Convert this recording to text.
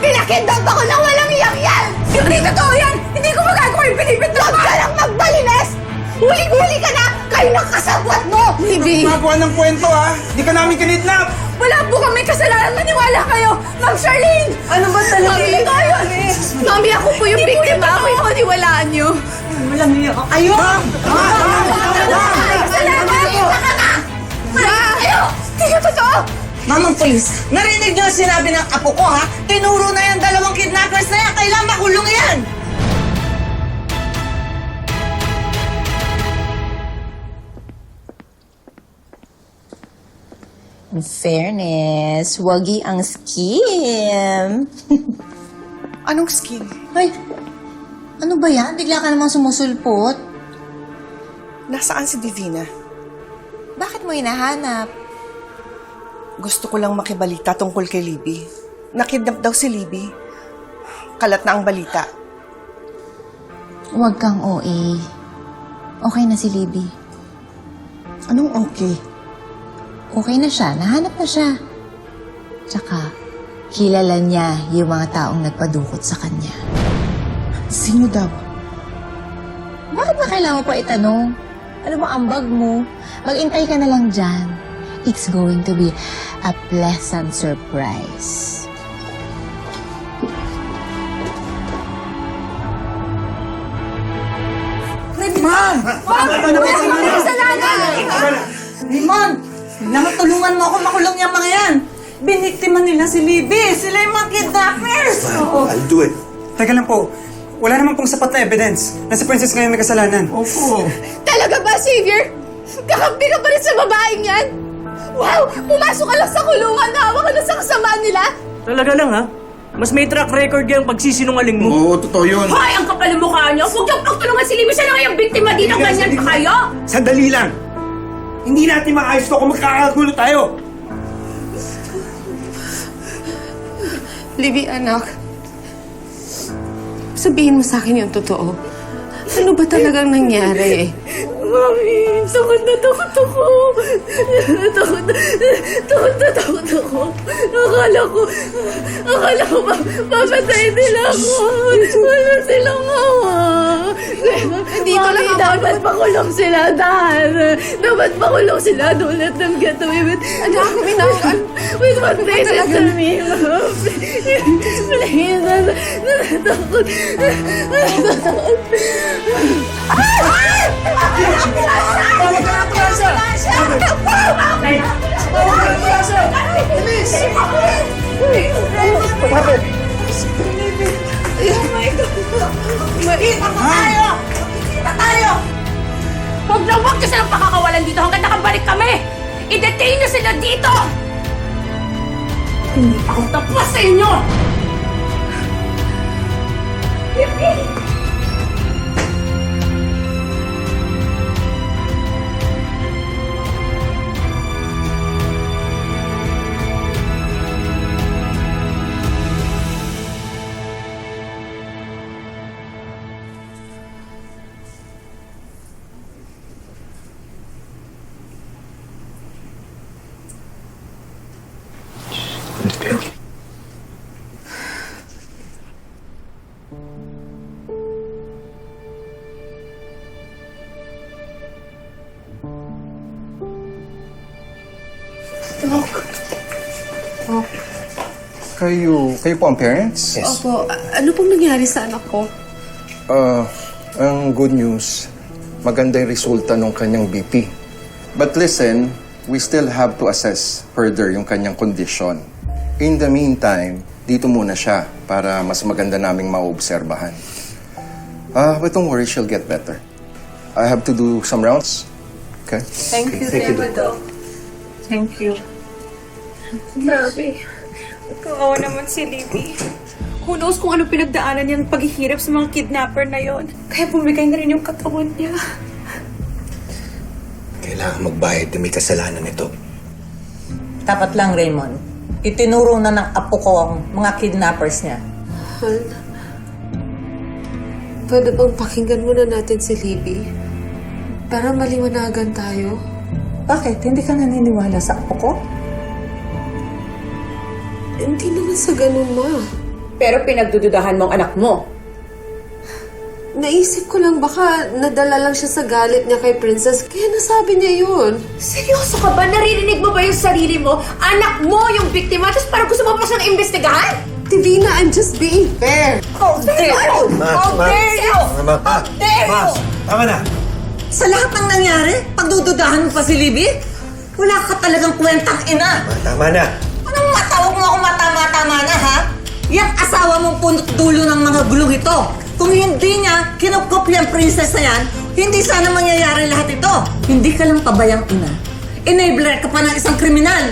Pinakidnap ako na walang iyak yan! Hindi totoo yan! Hindi ko magagawa yung pinipindot Huwag ka lang magbalinis! Huli-huli ka na! Kayo ng kasabwat mo! Libby! Magawa ng kwento ha! Di ka namin kinidnap! Wala po kami kasalanan! Maniwala kayo! Ma'am Charlene! Ano ba talaga? Mami, tayo! Mami, ako po yung biktima! Ako yung maniwalaan niyo! Walang niya. Ayo! Salamat! Ma! Ayo! Hindi ko totoo! Mamang police, narinig niyo ang sinabi ng apo ko ha? Tinuro na yung dalawang kidnappers na yan. Kailangan makulong yan! In fairness, wagi ang scheme. Anong scheme? Ay, ano ba yan? Bigla ka namang sumusulpot. Nasaan si Divina? Bakit mo hinahanap? Gusto ko lang makibalita tungkol kay Libby. Nakidnap daw si Libby. Kalat na ang balita. Huwag kang OA. Okay na si Libby. Anong okay? Okay na siya. Nahanap na siya. Tsaka, kilala niya yung mga taong nagpadukot sa kanya. Sino daw? Bakit ba kailangan mo pa itanong? Ano ba ang bag mo? Mag-intay ka na lang dyan. It's going to be a pleasant surprise. Limon! Naman tulungan mo ako makulong yung mga yan. Biniktima nila si Libby. Sila yung mga kidnappers. I'll do it. Teka lang po, wala naman pong sapat na evidence na si Princess ngayon may kasalanan. Opo. Talaga ba, Xavier? Kakampi ka pa rin sa babaeng yan? Wow! Pumasok ka lang sa kulungan na hawak ka na sa kasamaan nila? Talaga lang ha? Mas may track record yung pagsisinungaling mo. Oo, totoo yun. Hoy! Ang kapal ng mukha niyo! Huwag niyong pagtulungan si Libby! Siya na ngayong biktima dito! Ganyan pa kayo! Sandali lang! Hindi natin maayos to kung magkakagulo tayo! Libby, anak. Sabihin mo sa akin yung totoo. Ano ba talagang nangyari? Mami, takot na takot ako. Takot na, takot na takot ako. Akala ko, akala ko pa, papatayin nila ako. Wala silang awa. Dito lang ako. Dapat pakulong sila, Dan. Dapat pakulong sila. Don't let them get away with... Anak, minakan. With what they did to me. Please, natatakot. Natatakot. Huwag na huwag niyo silang pakakawalan dito hanggang nakabalik kami! I-detain sila dito! Hindi pa ako tapos sa inyo! Kayo, kayo po ang parents? Opo, a- ano pong nangyari sa anak ko? Uh, ang good news, maganda yung resulta ng kanyang BP. But listen, we still have to assess further yung kanyang condition. In the meantime, dito muna siya para mas maganda naming maobserbahan. Ah, but don't worry, she'll get better. I have to do some rounds. Okay? Thank you, Thank you, Doc. Thank you. Grabe. Kawawa naman si Libby. Who knows kung ano pinagdaanan niyang paghihirap sa mga kidnapper na yon. Kaya bumigay na rin yung katawan niya. Kailangan magbayad na may kasalanan ito. Dapat lang, Raymond. Itinuro na ng apo ko ang mga kidnappers niya. Han, pwede bang pakinggan muna natin si Libby? Para maliwanagan tayo. Bakit? Hindi ka naniniwala sa apo ko? Hindi naman sa ganun, ma. Pero pinagdududahan mo ang anak mo. Naisip ko lang baka nadala lang siya sa galit niya kay Princess, kaya nasabi niya yun. Seryoso ka ba? Naririnig mo ba yung sarili mo? Anak mo yung biktima, tapos parang gusto mo pa siyang imbestigahan? Divina, I'm just being fair. How dare you! How dare you! How dare you! Tama na. Sa lahat ng nangyari, pagdududahan mo pa si Libby? Wala ka talagang kwentang ina. Tama na. Anong matawag mo akong matama-tama na, ha? Yang asawa mong punot dulo ng mga gulong ito. Kung hindi niya kinukopya ang princess na yan, hindi sana mangyayari lahat ito. Hindi ka lang pabayang ina. Enabler ka pa ng isang kriminal.